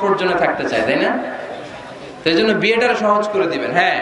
Comfort জোনে থাকতে চায় তাই না তো এই জন্য বিয়েটা সহজ করে দিবেন হ্যাঁ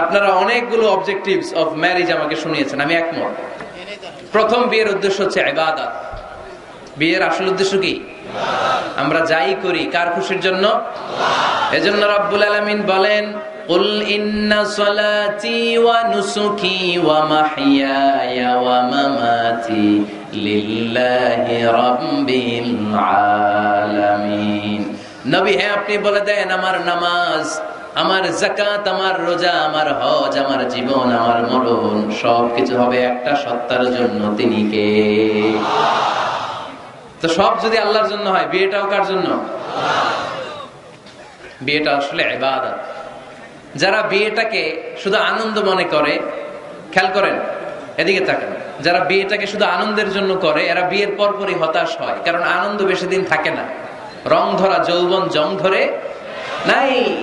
আপনারা অনেকগুলো অবজেক্টিভস অফ ম্যারেজ আমাকে শুনিয়েছেন আমি একমত প্রথম বিয়ের উদ্দেশ্য হচ্ছে ইবাদত বিয়ের আসল উদ্দেশ্য কি আমরা যাই করি কার খুশির জন্য এজন্য রব্বুল আলামিন বলেন قل إن صلاتي ونسكي ومحياي ومماتي لله رب العالمين নবী হ্যাঁ আপনি বলে দেন, আমার নামাজ, আমার জাকাত আমার রোজা, আমার হজ, আমার জীবন, আমার মরণ সব কিছু হবে একটা সত্তার জন্য তিনি কে? তো সব যদি আল্লাহর জন্য হয়, বিয়েটাও কার জন্য? বিয়েটা আসলে ইবাদত। যারা বিয়েটাকে শুধু আনন্দ মনে করে, খেয়াল করেন, এদিকে তাকান যারা বিয়েটাকে শুধু আনন্দের জন্য করে, এরা বিয়ের পরপরই হতাশ হয়, কারণ আনন্দ বেশি দিন থাকে না। রং ধরা, যৌবন জং ধরে? নাই।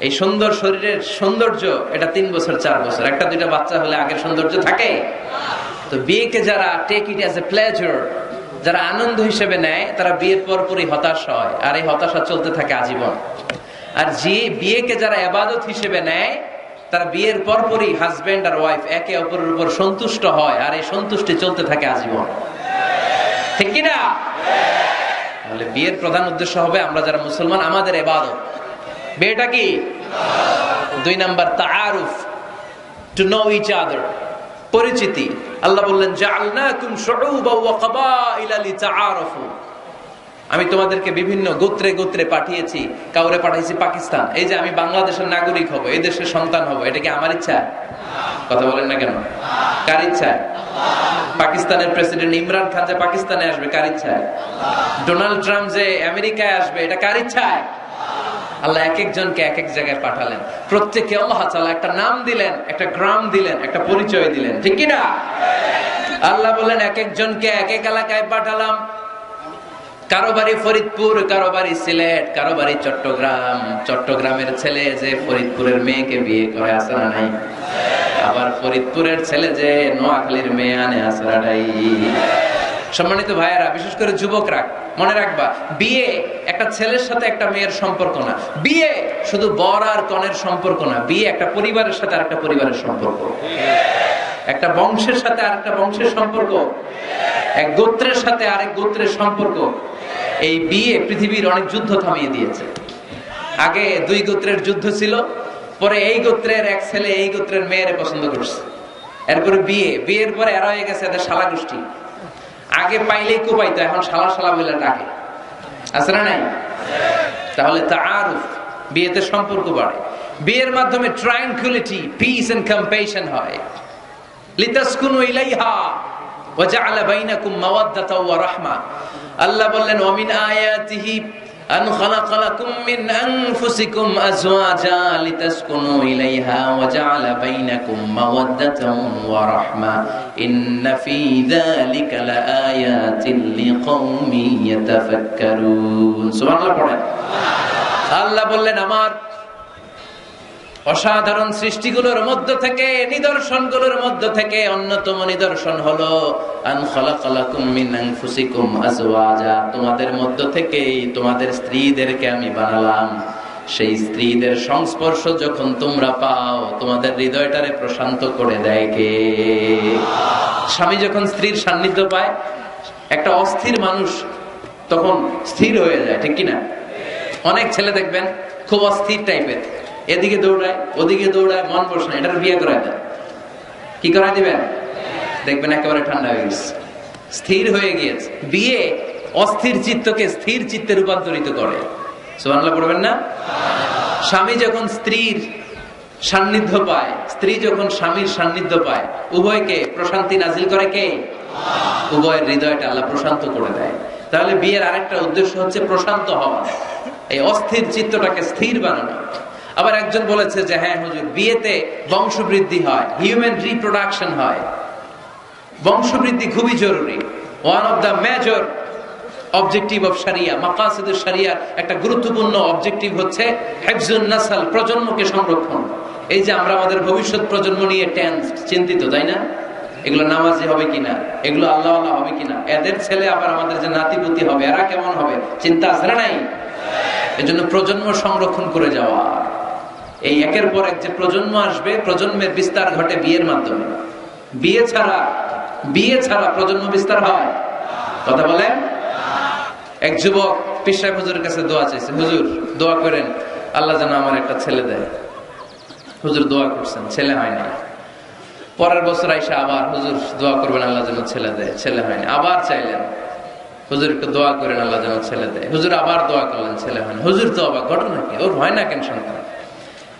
এই সুন্দর শরীরের সৌন্দর্য, এটা তিন বছর, চার বছর। একটা, দুইটা বাচ্চা হলে আগের সৌন্দর্য থাকে। তো বিয়েকে যারা take it as a pleasure যারা আনন্দ হিসেবে নেয়, তারা বিয়ের পরপরই হতাশ হয়। আর এই হতাশা চলতে থাকে আজীবন। আর যে বিয়েকে যারা আবাদত হিসেবে নেয়, তারা বিয়ের পরপরই হাজবেন্ড আর ওয়াইফ একে অপরের উপর সন্তুষ্ট হয়। আর এই সন্তুষ্টি চলতে থাকে আজীবন। ঠিক কিনা? তাহলে বিয়ের প্রধান উদ্দেশ্য হবে আমরা যারা মুসলমান, আমাদের এবাদত। বিয়েটা কি? দুই নাম্বার, তাআরুফ টু নো ইচ আদার পরিচিতি। আল্লাহ বললেন, জাআলনাকুম শুউবা ওয়া কাবাইলা লিতাআরাফু। আমি তোমাদেরকে বিভিন্ন গোত্রে গোত্রে পাঠিয়েছি, কাউরে পাঠাইছি পাকিস্তান। এই যে আমি বাংলাদেশের নাগরিক হব, এই দেশের সন্তান হব, এটা কি আমার ইচ্ছা? কথা বলেন না কেন? কার ইচ্ছা? পাকিস্তানের প্রেসিডেন্ট ইমরান খান যে পাকিস্তানে আসবে, কার ইচ্ছায় ডোনাল্ড ট্রাম্প যে আমেরিকায় আসবে, এটা কার ইচ্ছায় আল্লাহ এক একজনকে এক এক জায়গায় পাঠালেন। প্রত্যেকে আল্লাহ তাআলা একটা নাম দিলেন, একটা গ্রাম দিলেন, একটা পরিচয় দিলেন। ঠিক কি না আল্লাহ বললেন এক একজনকে এক এক এলাকায় পাঠালাম। কারও বাড়ি ফরিদপুর, কারও বাড়ি সিলেট, কারও বাড়ি চট্টগ্রাম। চট্টগ্রামের ছেলে যে ফরিদপুরের মেয়েকে বিয়ে করে আসে না নাই? আবার ফরিদপুরের ছেলে যে নোয়াখালীর মেয়ে আনে আসরা নাই সম্মানিত ভাইয়েরা, বিশেষ করে যুবকরা, মনে রাখবা, বিয়ে একটা ছেলের সাথে একটা মেয়ের সম্পর্ক না। বিয়ে শুধু বর আর কনের সম্পর্ক না, বিয়ে একটা পরিবারের সাথে আর একটা পরিবারের সম্পর্ক। একটা বংশের সাথে আর একটা বংশের সম্পর্ক। এক গোত্রের সাথে আরেক গোত্রের সম্পর্ক। এই বিয়ে পৃথিবীর অনেক যুদ্ধ থামিয়ে দিয়েছে। আগে দুই গোত্রের যুদ্ধ ছিল পরে এই গোত্রের এক ছেলে এই গোত্রের মেয়েরে পছন্দ করছে। এরপরে বিয়ে। বিয়ের পরে এরা হয়ে গেছে এদের শালা গোষ্ঠী। আগে পাইলেই কোপাইতো এখন শালা শালা বলে ডাকে। আছে না নাই? তাহলে তা আরুফ বিয়েতে সম্পর্ক বাড়ে। বিয়ের মাধ্যমে ট্রায়াঙ্কুলিটি পিস এন্ড কম্পেশন হয়। বাইনাকুম ওয়া আল্লাহ বললেন, ওয়া মিন আয়াতিহি أن خلق لكم من أنفسكم أزواجا لتسكنوا إليها وجعل بينكم مودة ورحمة إن في ذلك لآيات لقوم يتفكرون سبحان الله পড়েন আল্লাহ বললেন আমার অসাধারণ সৃষ্টিগুলোর মধ্য থেকে, নিদর্শনগুলোর মধ্য থেকে অন্যতম নিদর্শন হলো তোমাদের মধ্য থেকেই তোমাদের স্ত্রীদেরকে আমি বানালাম। সেই স্ত্রীদের সংস্পর্শ যখন তোমরা পাও, তোমাদের হৃদয়টারে প্রশান্ত করে দেয় কে? স্বামী যখন স্ত্রীর সান্নিধ্য পায়, একটা অস্থির মানুষ তখন স্থির হয়ে যায়, ঠিক কিনা? অনেক ছেলে দেখবেন, খুব অস্থির টাইপের এদিকে দৌড়ায়, ওদিকে দৌড়ায়, মন বসে না, এটার বিয়ে করায় দেয় কি করায় দিবেন? দেখবেন একেবারে ঠান্ডা হয়ে গেছে। স্থির হয়ে গিয়েছে। বিয়ে অস্থির চিত্তকে স্থির চিত্তে রূপান্তরিত করে। পড়বেন না? স্বামী যখন স্ত্রীর সান্নিধ্য পায়, স্ত্রী যখন স্বামীর সান্নিধ্য পায়, উভয়কে প্রশান্তি নাজিল করে কে? উভয়ের হৃদয়টা আল্লাহ প্রশান্ত করে দেয়। তাহলে বিয়ের আরেকটা উদ্দেশ্য হচ্ছে প্রশান্ত হওয়া। এই অস্থির চিত্তটাকে স্থির বানানো। আবার একজন বলেছে যে হ্যাঁ হুজুর, বিয়েতে বংশবৃদ্ধি হয় হিউম্যান রিপ্রোডাকশন হয়। বংশবৃদ্ধি খুবই জরুরি। One of the major objective of সারিয়া মাকাসিদুর সারিয়ার একটা গুরুত্বপূর্ণ অবজেক্টিভ হচ্ছে হেফজুন নাসাল, প্রজন্মকে সংরক্ষণ। এই যে আমরা আমাদের ভবিষ্যৎ প্রজন্ম নিয়ে টেন্স চিন্তিত, তাই না? এগুলো নামাজি হবে কিনা? এগুলো আল্লাহ আল্লাহ হবে কিনা? এদের ছেলে আবার আমাদের যে নাতিপুতি হবে, এরা কেমন হবে? চিন্তা আছে না নাই? এজন্য প্রজন্ম সংরক্ষণ করে যাওয়া। এই একের পর এক যে প্রজন্ম আসবে, প্রজন্মের বিস্তার ঘটে বিয়ের মাধ্যমে। বিয়ে ছাড়া বিয়ে ছাড়া প্রজন্ম বিস্তার হয়? কথা বলেন? এক যুবক পিসাই হুজুরের কাছে দোয়া চাইছে, হুজুর, দোয়া করেন, আল্লাহ যেন আমার একটা ছেলে দেয়। হুজুর দোয়া করছেন, ছেলে হয় না পরের বছর আইসা আবার, হুজুর, দোয়া করবেন, আল্লাহ যেন ছেলে দেয়। ছেলে হয়নি আবার চাইলেন হুজুর একটু দোয়া করেন, আল্লাহ যেন ছেলে দেয়। হুজুর আবার দোয়া করলেন, ছেলে হয় না হুজুর তো আবার ঘটনা কি? ওর হয় না কেন সন্তান?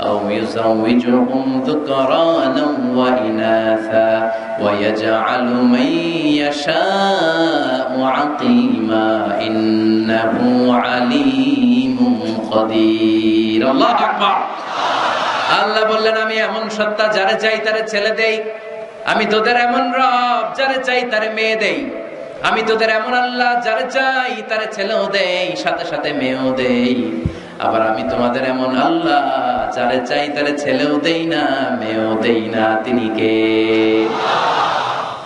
أو يزوجهم ذكرانا وإناثا ويجعل من يشاء عقيما إنه عليم قدير الله أكبر আল্লাহ বললেন আমি এমন সত্তা যারে চাই তারে ছেলে দেই আমি তোদের এমন রব যারে চাই তারে মেয়ে দেই আমি তোদের এমন আল্লাহ যারে চাই তারে ছেলেও দেই সাথে সাথে মেয়েও দেই আবার আমি তোমাদের এমন আল্লাহ, যারে চাই তারে ছেলেও দেই না, মেয়েও দেই না তিনি কে?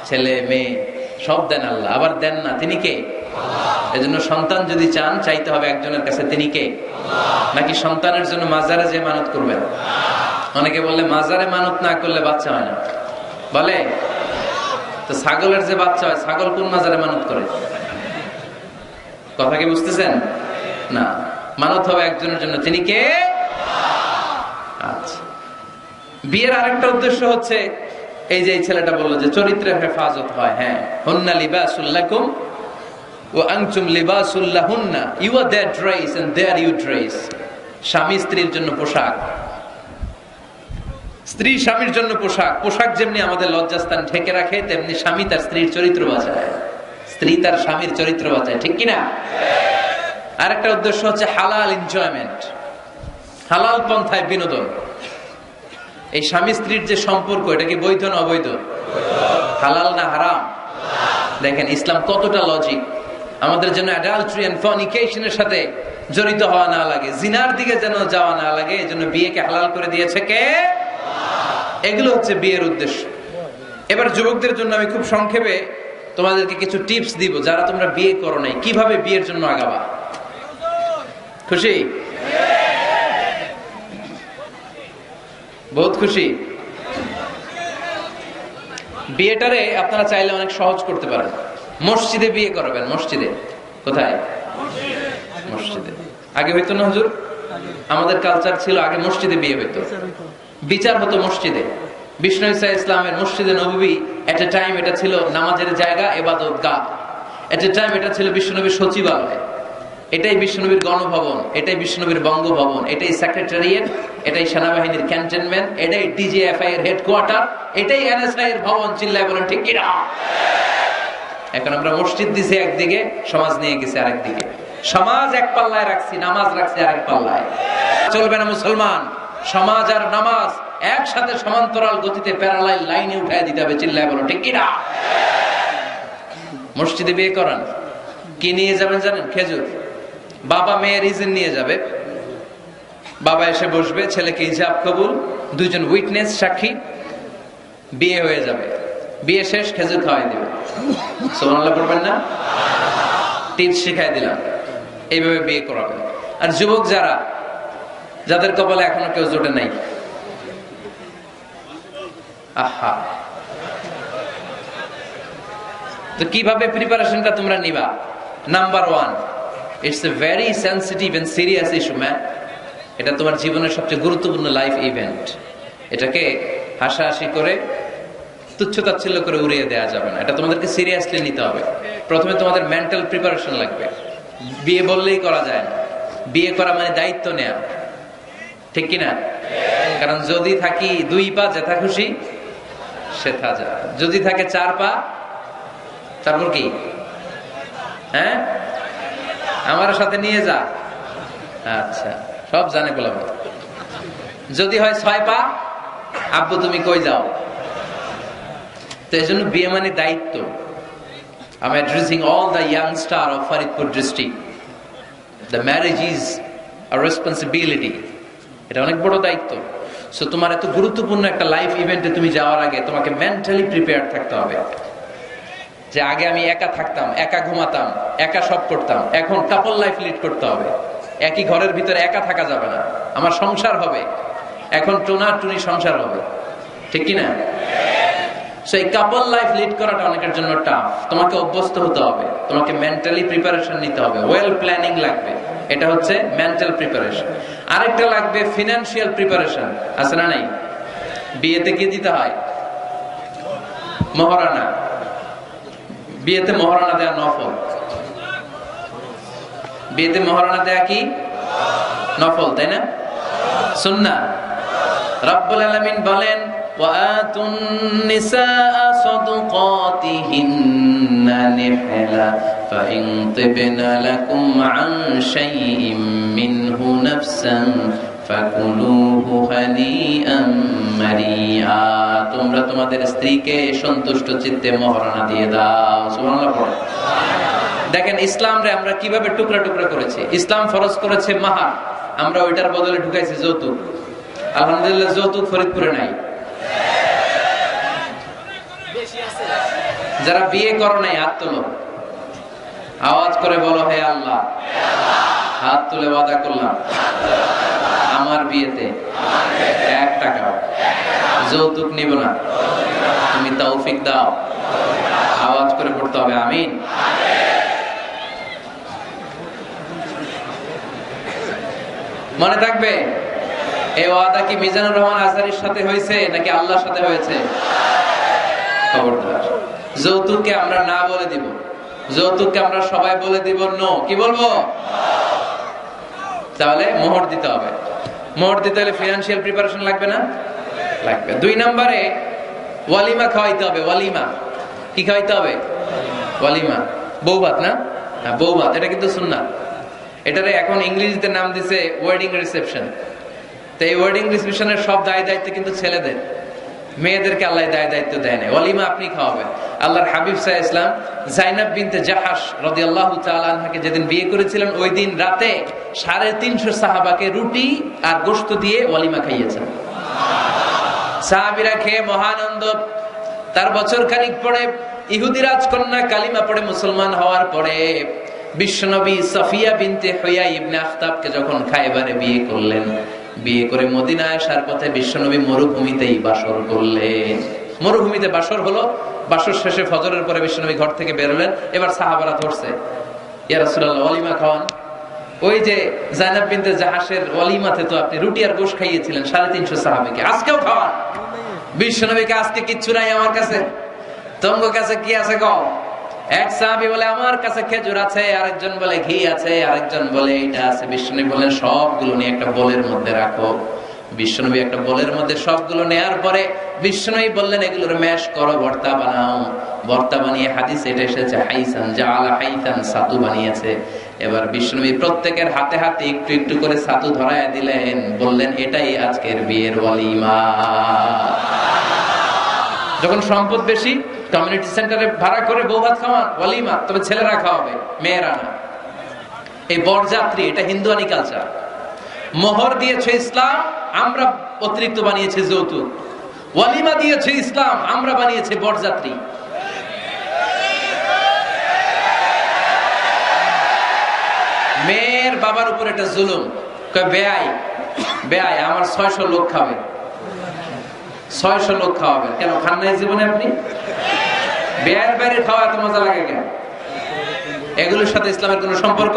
ছেলে, মেয়ে, সব দেন আল্লাহ, আবার দেন না, তিনি কে? এজন্য সন্তান যদি চান, চাইতে হবে একজনের কাছে, তিনি কে? নাকি সন্তানের জন্য মাজারে যে মানত করবেন? অনেকে বললে, মাজারে মানত না করলে বাচ্চা হয় না। বলে, তো ছাগলের যে বাচ্চা হয়, ছাগল কোন মাজারে মানত করে? কথা কি বুঝতেছেন? না। মানত হবে একজনের জন্য। তিনি কে? আচ্ছা। বিয়ের আরেকটা উদ্দেশ্য হচ্ছে, এই যে ছেলেটা বলল যে চরিত্রের হেফাজত হয় হ্যাঁ। হন্না লিবাসুল্লাকুম ড্রেস এন্ড দেয়ার ইউ স্বামী স্ত্রীর জন্য পোশাক। স্ত্রী স্বামীর জন্য পোশাক। পোশাক যেমনি আমাদের রাখে, তেমনি স্বামী তার স্ত্রীর চরিত্র স্ত্রী তার স্বামীর চরিত্র বাঁচায়। ঠিক কিনা? আরেকটা উদ্দেশ্য হচ্ছে হালাল এনজয়মেন্ট হালাল পন্থায় বিনোদন। এই স্বামী স্ত্রীর যে সম্পর্ক, এটা কি বৈধ না অবৈধ? হালাল না হারাম? দেখেন, ইসলাম কতটা লজিক আমাদের জন্য অ্যাডাল্ট্রি এন্ড ফর্নিকেশনের সাথে জড়িত হওয়া না লাগে, জিনার দিকে যেন যাওয়া না লাগে এই জন্য বিয়েকে হালাল করে দিয়েছে কে? এগুলো হচ্ছে বিয়ের উদ্দেশ্য। এবার যুবকদের জন্য আমি খুব সংক্ষেপে তোমাদেরকে কিছু টিপস দিব, যারা তোমরা বিয়ে করো নাই, কীভাবে বিয়ের জন্য আগাবা? খুশি? বহুত খুশি। বিয়েটারে আপনারা চাইলে অনেক সহজ করতে পারেন। মসজিদে বিয়ে করবেন, মসজিদে। কোথায়? মসজিদে। আগে হইতো না হুজুর? আমাদের কালচার ছিল আগে মসজিদে বিয়ে হইতো। বিচার হতো মসজিদে। বিষ্ণু ইসা ইসলামের মসজিদে নবী এট এ টাইম এটা ছিল নামাজের জায়গা এবাদত গা এট এ টাইম এটা ছিল বিশ্বনবীর সচিবালয়। এটাই বিশ্বনবীর গণভবন, এটাই বিশ্বনবীর বঙ্গভবন, এটাই সেক্রেটারিয়েট এটাই সেনাবাহিনীর ক্যান্টনমেন্ট এটাই ডিজিএফআই এর হেডকোয়ার্টার এটাই এনএসআই এর ভবন, চিল্লায় বলেন, ঠিক কিনা? এখন আমরা মসজিদ দিছি একদিকে, সমাজ নিয়ে গেছি আরেকদিকে। সমাজ এক পাল্লায় রাখছি, নামাজ রাখছি আরেক পাল্লায়। চলবে না মুসলমান, সমাজ আর নামাজ একসাথে সমান্তরাল গতিতে প্যারালাইল লাইনে উঠায় দিতে হবে, চিল্লায় বলো ঠিক কিনা? মসজিদে বিয়ে করান, কি নিয়ে যাবেন জানেন, খেজুর? বাবা মেয়ের রিজন নিয়ে যাবে। বাবা এসে বসবে, ছেলেকে ইজাব কবুল, দুইজন উইটনেস সাক্ষী, বিয়ে হয়ে যাবে। বিয়ে শেষ, খেজুর খাওয়াই দেবে। সোমানাল্লাহ পড়বেন না? টিপস শিখাই দিলাম। এইভাবে বিয়ে করাবেন আর যুবক যারা, যাদের কপালে এখনও কেউ জোটে নাই। আহা। তো কীভাবে প্রিপারেশনটা তোমরা নিবা? Number one it's a very sensitive and serious issue man এটা তোমার জীবনের সবচেয়ে গুরুত্বপূর্ণ লাইফ ইভেন্ট এটাকে হাসাহাসি করে, তুচ্ছতাচ্ছিল্য করে উড়িয়ে দেওয়া যাবে না। এটা তোমাদেরকে সিরিয়াসলি নিতে হবে। প্রথমে তোমাদের মেন্টাল প্রিপারেশন লাগবে। বিয়ে বললেই করা যায় না। বিয়ে করা মানে দায়িত্ব নেয়া। ঠিক কিনা? কারণ যদি থাকি দুই পা যেথা খুশি, সেথা যা যদি থাকে চার পা, তারপর কি? হ্যাঁ? আমার সাথে নিয়ে যা। আচ্ছা সব জানে বললাম যদি হয় ছয় পা, আব্বু তুমি কই যাও? তো এই জন্য বিয়ে মানে দায়িত্ব। I'm addressing all the star of Faridpur district. The marriage is a responsibility. এটা অনেক বড় দায়িত্ব। সো তোমার এত গুরুত্বপূর্ণ একটা লাইফ ইভেন্টে তুমি যাওয়ার আগে তোমাকে মেন্টালি প্রিপেয়ার থাকতে হবে। যে আগে আমি একা থাকতাম, একা ঘুমাতাম, একা সব করতাম, এখন কাপল লাইফ লিড করতে হবে। একই ঘরের ভিতরে একা থাকা যাবে না। আমার সংসার হবে। এখন টোনা টুনি সংসার হবে। ঠিক কি না সো এই কাপল লাইফ লিড করাটা অনেকের জন্য টাফ তোমাকে অভ্যস্ত হতে হবে। তোমাকে মেন্টালি প্রিপারেশন নিতে হবে। ওয়েল প্ল্যানিং লাগবে। এটা হচ্ছে মেন্টাল প্রিপারেশন আরেকটা লাগবে ফিনান্সিয়াল প্রিপারেশন আছে না নাই? বিয়েতে কি দিতে হয়? মহারানা বিয়েতে মহারানা দেয়া নফল বিয়েতে মহারানা দেয়া কি নফল তাই না সুন্না রব্বুল আলামিন বলেন وآتوا النساء صدقاتهن نحلا فإن طبن لكم عن شيء منه نفسا فكلوه هنيئا مريئا তোমরা তোমাদের স্ত্রীকে সন্তুষ্ট চিত্তে মহারণা দিয়ে দাও। সুবহানাল্লাহ দেখেন ইসলাম রে আমরা কীভাবে টুকরা টুকরা করেছি? ইসলাম ফরজ করেছে মাহার। আমরা ওইটার বদলে ঢুকাইছি যৌতুক। আলহামদুলিল্লাহ, যৌতুক ফরিদপুরে নাই। যারা বিয়ে করো নাই, হাত তুলো। আওয়াজ করে বলো, হে আল্লাহ। হাত তুলে ওয়াদা করলাম। আমার বিয়েতে এক টাকা যৌতুক নিব না। তুমি তৌফিক দাও। আওয়াজ করে পড়তে হবে, আমিন। মনে থাকবে, এই ওয়াদা কি মিজানুর রহমান আজহারির সাথে হয়েছে নাকি আল্লাহর সাথে হয়েছে? খবরদার। যৌতুককে আমরা না বলে দিব। যৌতুককে আমরা সবাই বলে দিব, নো। কি বলব? তাহলে মোহর দিতে হবে। মোহর দিতে হলে ফিনান্সিয়াল প্রিপারেশন লাগবে না? লাগবে। দুই নম্বরে, ওয়ালিমা খাওয়াইতে হবে, ওয়ালিমা। কি খাওয়াইতে হবে? ওয়ালিমা। বউ ভাত না? হ্যাঁ বৌভাত। এটা কিন্তু শুননা এটারে এখন ইংরেজিতে নাম দিছে ওয়েডিং রিসেপশন তো এই ওয়েডিং রিসেপশনের সব দায় দায়িত্ব কিন্তু ছেলেদের। মেয়েদেরকে আল্লাহ দায় দায়িত্ব দেয় না অলিমা আপনি খাওয়াবেন। আল্লাহর হাবিব সাহ ইসলাম জাইনাব বিনতে জাহাস রদি আল্লাহ তালকে যেদিন বিয়ে করেছিলেন, ওই দিন রাতে সাড়ে তিনশো সাহাবাকে রুটি আর গোস্ত দিয়ে অলিমা খাইয়েছেন। সাহাবিরা খেয়ে মহানন্দ তার বছর খানিক পরে ইহুদি রাজকন্যা কালিমা পড়ে মুসলমান হওয়ার পরে বিশ্বনবী সফিয়া বিনতে হইয়া ইবনে আখতাবকে যখন খাইবারে বিয়ে করলেন বিয়ে করে মদিনায় আসার পথে বিশ্বনবী মরুভূমিতেই বাসর করলেন। মরুভূমিতে বাসর হলো, বাসর শেষে ফজরের পরে বিশ্বনবী ঘর থেকে বেরোলেন এবার সাহাবারা ধরছে। ইয়ারাসুল্লাহ খাওয়ান। ওই যে জাইনাব বিনতে জাহাসের অলিমাতে তো আপনি রুটি আর গোশ খাইয়েছিলেন, সাড়ে তিনশো সাহাবিকে। আজকেও খাওয়ান। বিশ্বনবীকে আজকে কিচ্ছু নাই আমার কাছে। তোমার কাছে কি আছে কও? এক সাহাবি বলে, আমার কাছে খেজুর আছে। আরেকজন বলে, ঘি আছে। আরেকজন বলে, এটা আছে। বিষ্ণু বলেন সবগুলো নিয়ে একটা বোলের মধ্যে রাখো। বিষ্ণনবী একটা বোলের মধ্যে সবগুলো নেয়ার পরে বিষ্ণনবী বললেন, এগুলোর ম্যাশ করো, ভর্তা বানাও। ভর্তা বানিয়ে হাদিস এটা এসেছে, হাইসান জালা হাইসান সাতু বানিয়েছে। এবার বিষ্ণনবী প্রত্যেকের হাতে হাতে একটু একটু করে সাতু ধরায় দিলেন, বললেন, এটাই আজকের বিয়ের ওয়ালিমা। যখন সম্পদ বেশি কমিউনিটি সেন্টারে ভাড়া করে বউ ভাত খাওয়ান ওয়ালিমা, তবে ছেলেরা খাওয়াবে, মেয়েরা না। এই বরযাত্রী, এটা হিন্দুয়ানি কালচার মোহর দিয়েছে ইসলাম, আমরা অতিরিক্ত বানিয়েছে যৌতুক। ওয়ালিমা দিয়েছে ইসলাম, আমরা বানিয়েছে বরযাত্রী। মেয়ের বাবার উপর এটা জুলুম। বেআই বেআই, আমার ছয়শো লোক খাবে। ছয়শো লোক খাওয়াবেন। কেন, খান নাই জীবনে আপনি? বেয়ের বাইরে খাওয়া এত মজা লাগে কেন? এগুলোর সাথে ইসলামের কোন সম্পর্ক?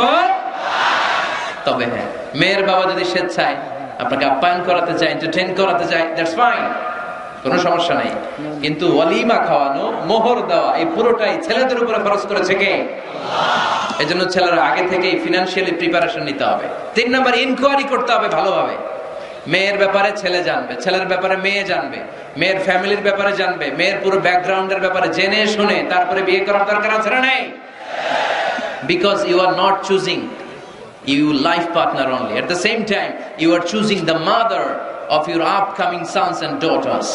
তবে হ্যাঁ মেয়ের বাবা যদি স্বেচ্ছায় আপনাকে আপ্যায়ন করাতে চায় এন্টারটেইন করাতে চায় দ্যাটস ফাইন কোনো সমস্যা নাই। কিন্তু ওয়ালিমা খাওয়ানো, মোহর দেওয়া, এই পুরোটাই ছেলেদের উপরে খরচ করেছে কে? এই জন্য ছেলেরা আগে থেকে ফিনান্সিয়ালি প্রিপারেশন নিতে হবে। তিন নম্বর ইনকোয়ারি করতে হবে ভালোভাবে। মেয়ের ব্যাপারে ছেলে জানবে, ছেলের ব্যাপারে মেয়ে জানবে, মেয়ের ফ্যামিলির ব্যাপারে জানবে, মেয়ের পুরো ব্যাকগ্রাউন্ডের ব্যাপারে জেনে শুনে তারপরে বিয়ে করার দরকার আছে না নেই because you are not choosing you life partner only at the same time you are choosing the mother of your upcoming sons and daughters.